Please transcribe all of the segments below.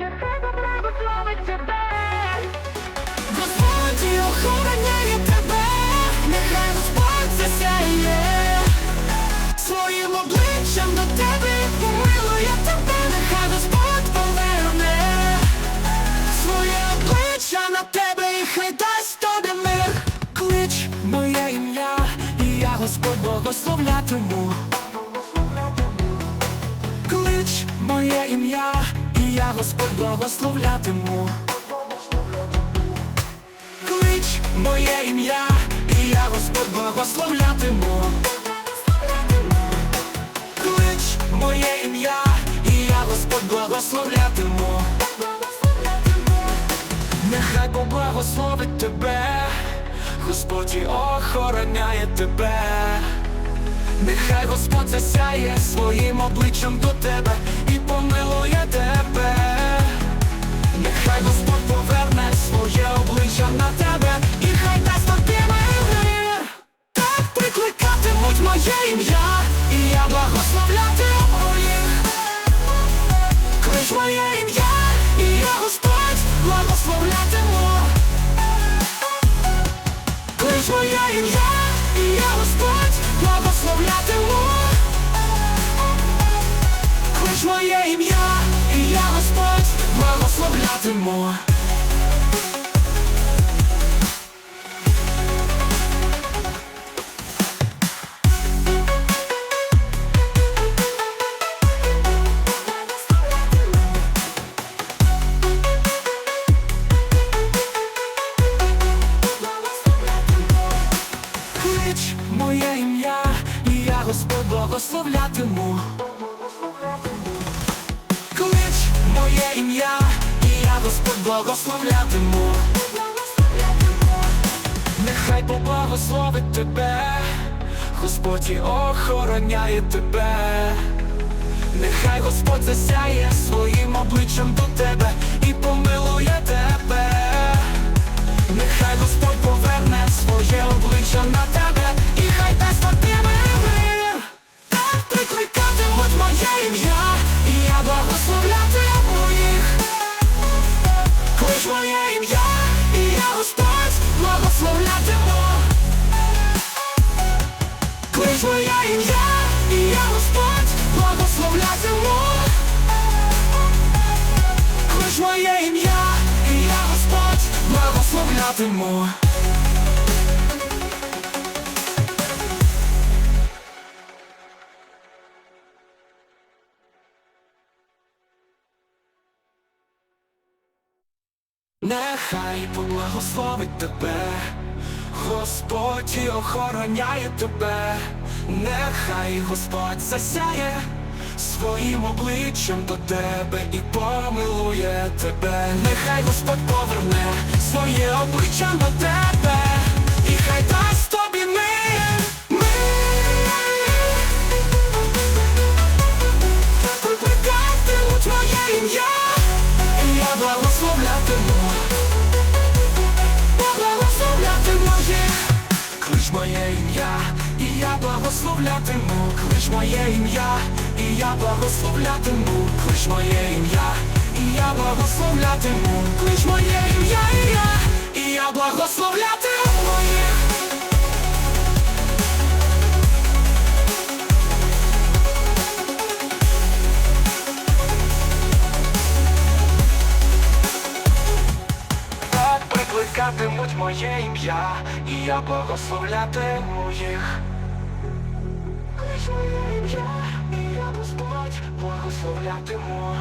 нехай. Господь охороняє тебе, нехай Господь засяє своїм обличчям до тебе помилує тебе, нехай Господь поверне своє обличчя на тебе і хай дасть мир. Клич моє ім'я, і я Господь благословлятиму. Клич моє ім'я, я Господь благословлятиму. Клич моє ім'я, і я Господь благословлятиму. Клич моє ім'я, і я Господь благословлятиму. Нехай Бог благословить тебе, Господь і охороняє тебе. Нехай Господь засяє своїм обличчям до тебе і помилує тебе. Прикликатимуть моє ім'я, і я благословлятиму їх. Клич моє ім'я, і я Господь благословлятиму. Клич моє ім'я, і я Господь благословлятиму. Клич моє ім'я, і я Господь благословлятиму. Клич моє ім'я, і я Господь благословлятиму. Клич моє ім'я, і я Господь благословлятиму. Нехай Бог благословить тебе, Господь і охороняє тебе. Нехай Господь засяє своїм обличчям до тебе і помилує тебе. Нехай Господь поверне своє обличчя ім'я, і я благословлятиму їх. Клич моє ім'я, і я Господь благословлятиму. Клич моє ім'я, і я Господь благословлятиму. Клич моє ім'я, і я Господь благословлятиму. Нехай поблагословить тебе, Господь і охороняє тебе, нехай Господь засяє своїм обличчям до тебе і помилує тебе, нехай Господь поверне своє обличчя до тебе, благословлятиму. Благословлятиму їх. Клич моє ім'я, і я благословлятиму. Клич моє ім'я, і я благословлятиму. Клич моє ім'я, і я благословлятиму. Клич моє ім'я, моє ім'я, і я благословлятиму їх. Клич моє ім'я, і я Господь благословлятиму.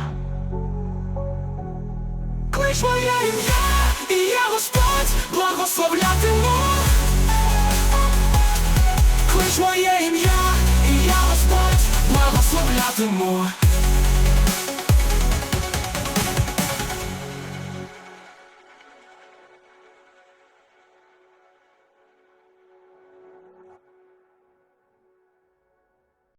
Клич моє ім'я, і я Господь благословлятиму. Клич моє ім'я, і я Господь благословлятиму.